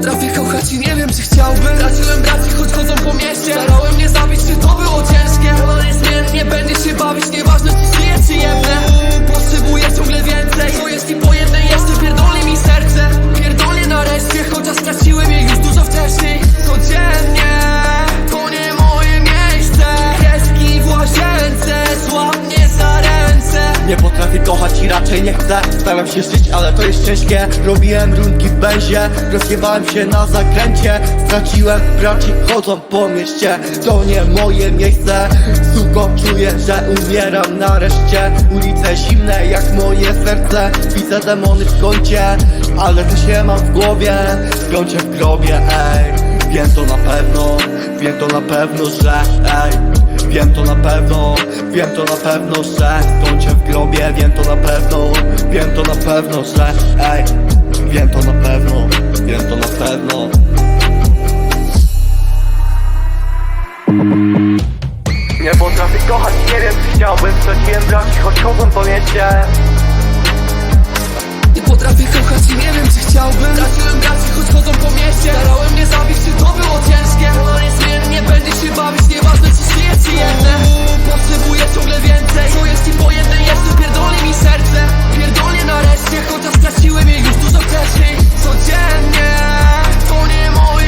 potrafię kochać i nie wiem czy chciałbym. Traciłem braci, choć chodzą po mieście Starałem nie zabić, czy to był potrafię kochać i raczej nie chcę Staram się żyć, ale to jest ciężkie. Robiłem runki w benzie Rozjebałem się na zakręcie. Straciłem braci, chodzą po mieście. To nie moje miejsce. Suko, czuję, że umieram nareszcie. Ulice zimne jak moje serce. Widzę demony w kącie Ale to się mam w głowie. W kącie w grobie, ej Wiem to na pewno Wiem to na pewno, że ej Wiem to na pewno, wiem to na pewno, że skończę w grobie Wiem to na pewno, wiem to na pewno, że ej Wiem to na pewno, wiem to na pewno. Nie potrafię kochać, nie wiem chciałbym Straciłem braci, choć chodzą po mieście potrafię kochać i nie wiem czy chciałbym. Traciłem gracji, choć chodzą po mieście. Starałem mnie zabić, czy to było ciężkie? Ale zmiennie będę się bawić, nieważne czy śmieje czy jedne Potrzebuję ciągle więcej. Co jeśli po jednym jeszcze pierdolę mi serce. Pierdolę nareszcie, chociaż straciłem je już dużo wcześniej. Codziennie, to nie moje.